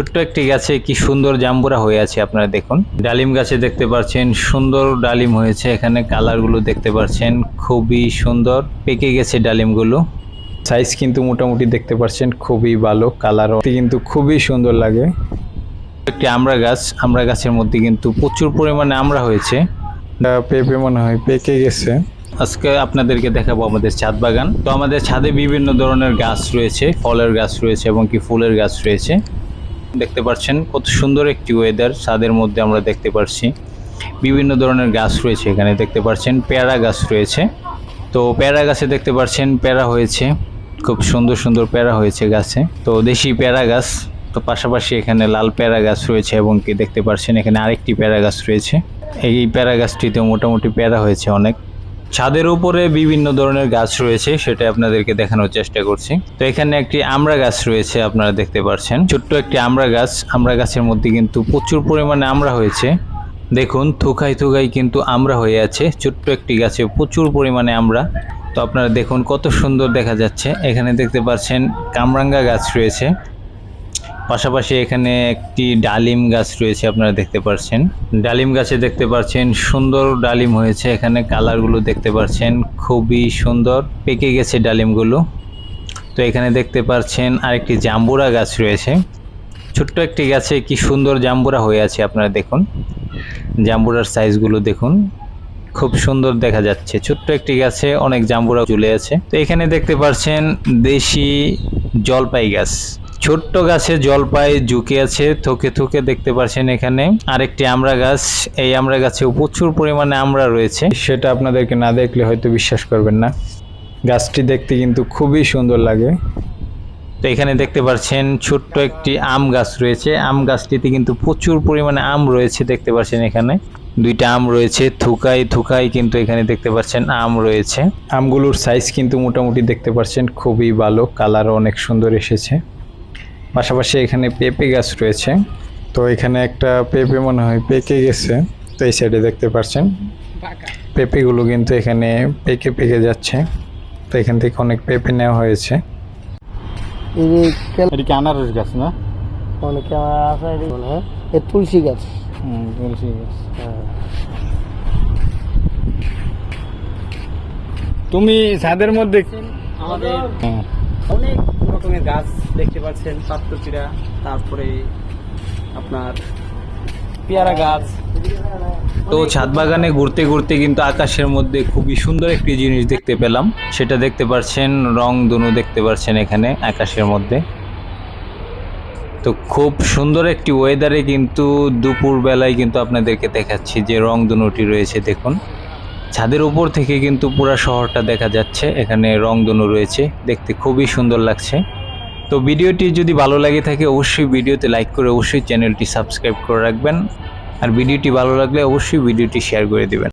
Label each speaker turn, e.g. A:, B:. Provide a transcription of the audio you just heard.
A: ছোট্ট একটি গাছে কি সুন্দর জাম্বুরা হয়ে আছে আপনারা দেখুন। ডালিম গাছে দেখতে পাচ্ছেন সুন্দর ডালিম হয়েছে এখানে কালারগুলো দেখতে পাচ্ছেন খুবই সুন্দর। পেকে গেছে ডালিমগুলো। সাইজ কিন্তু মোটামুটি দেখতে পাচ্ছেন খুবই ভালো কালারও কিন্তু খুবই সুন্দর লাগে। একটি আমড়া গাছ আমড়া গাছের মধ্যে কিন্তু প্রচুর পরিমাণে আমড়া হয়েছে।
B: পেঁপে মনে হয় পেকে গেছে।
A: আজকে আপনাদেরকে দেখাবো আমাদের ছাদ বাগান। তো আমাদের ছাদে বিভিন্ন ধরনের গাছ রয়েছে ফলের গাছ রয়েছে এবং কি ফুলের গাছ রয়েছে। দেখতে পাচ্ছেন, কত সুন্দর একটি ওয়েদার ছাদের মধ্যে আমরা দেখতে পাচ্ছি বিভিন্ন ধরনের গাছ রয়েছে এখানে, দেখতে পাচ্ছেন, পেয়ারা গাছ রয়েছে। তো পেয়ারা গাছে দেখতে পাচ্ছেন, পেয়ারা হয়েছে, খুব সুন্দর সুন্দর পেয়ারা হয়েছে গাছে। তো দেশি পেয়ারা গাছ, তো পাশাপাশি এখানে লাল পেয়ারা গাছ রয়েছে এবং কি দেখতে পাচ্ছেন, এখানে আরেকটি পেয়ারা গাছ রয়েছে। এই পেয়ারা গাছটিতে মোটামুটি পেয়ারা হয়েছে অনেক। ছাদের উপরে বিভিন্ন ধরনের গাছ রয়েছে, সেটা আপনাদেরকে দেখানোর চেষ্টা করছি। তো এখানে একটি আমড়া গাছ রয়েছে, আপনারা দেখতে পাচ্ছেন ছোট্ট একটি আমরা গাছ আমড়া গাছের মধ্যে কিন্তু প্রচুর পরিমাণে আমড়া হয়েছে। দেখুন থুকাই থুকাই কিন্তু আমড়া হয়ে আছে। ছোট্ট একটি গাছে প্রচুর পরিমাণে আমরা। তো আপনারা দেখুন কত সুন্দর দেখা যাচ্ছে। এখানে দেখতে পাচ্ছেন কামরাঙ্গা গাছ রয়েছে। পাশাপাশি এখানে একটি ডালিম গাছ রয়েছে, আপনারা দেখতে পাচ্ছেন ডালিম গাছে দেখতে পাচ্ছেন সুন্দর ডালিম হয়েছে। এখানে কালারগুলো দেখতে পাচ্ছেন খুবই সুন্দর। পেকে গেছে ডালিমগুলো। তো এখানে দেখতে পাচ্ছেন আরেকটি জাম্বুরা গাছ রয়েছে। ছোট্ট একটি গাছে কি সুন্দর জাম্বুরা হয়ে আছে, আপনারা দেখুন। জাম্বুরার সাইজগুলো দেখুন। খুব সুন্দর দেখা যাচ্ছে। ছোট্ট একটি গাছে অনেক জাম্বুরা ঝুলে আছে। তো এখানে দেখতে পাচ্ছেন দেশি জলপাই গাছ। ছোট্ট গাছে জলপাই ঝুঁকে আছে থোকে থোকে দেখতে পাচ্ছেন এখানে। আরেকটি আমড়া গাছ, এই আমড়া গাছে প্রচুর পরিমাণে আমড়া রয়েছে।
B: সেটা আপনাদেরকে না দেখলে হয়তো বিশ্বাস করবেন না। গাছটি দেখতে কিন্তু খুবই সুন্দর লাগে।
A: তো এখানে দেখতে পাচ্ছেন ছোট্ট একটি আম গাছ রয়েছে। আম গাছটিতে কিন্তু প্রচুর পরিমাণে আম রয়েছে দেখতে পাচ্ছেন এখানে। দুইটা আম রয়েছে থুকাই থুকাই কিন্তু এখানে দেখতে পাচ্ছেন আম রয়েছে।
B: আমগুলোর সাইজ কিন্তু মোটামুটি দেখতে পাচ্ছেন খুবই ভালো কালারও অনেক সুন্দর এসেছে। পাশাপাশি এখানে পেঁপে গাছ রয়েছে। তো এখানে একটা পেঁপে মনে হয় পেকে গেছে। তো এই সাইডে দেখতে পাচ্ছেন। পেঁপেগুলো কিন্তু এখানে পেকে পেকে যাচ্ছে। তো এখান থেকে অনেক পেঁপে নেওয়া হয়েছে। আনারস গাছ না?
C: অনেকে আমার আশা এ তুলসী গাছ।
B: তুলসী গাছ।
C: হ্যাঁ।
B: তুমি ছাদের মধ্যে
D: আমাদের
B: হ্যাঁ।
D: অনেক রকমের গাছ দেখতে পাচ্ছেন পাত্রচিরা, তারপরে আপনার পেয়ারা গাছ।
A: তো ছাদ বাগানে ঘুরতে ঘুরতে কিন্তু আকাশের মধ্যে খুবই সুন্দর একটি জিনিস দেখতে পেলাম। সেটা দেখতে পাচ্ছেন রং ধনু দেখতে পাচ্ছেন এখানে আকাশের মধ্যে। তো খুব সুন্দর একটি ওয়েদারে কিন্তু দুপুর বেলায় কিন্তু আপনাদেরকে দেখাচ্ছি যে রং ধনুটি রয়েছে, দেখুন। ছাদের উপর থেকে কিন্তু পুরো শহরটা দেখা যাচ্ছে। এখানে রং ধনু রয়েছে, দেখতে খুবই সুন্দর লাগছে। তো ভিডিওটি যদি ভালো লাগে থাকে, অবশ্যই ভিডিওতে লাইক করে অবশ্যই চ্যানেলটি সাবস্ক্রাইব করে রাখবেন। আর ভিডিওটি ভালো লাগলে অবশ্যই ভিডিওটি শেয়ার করে দেবেন।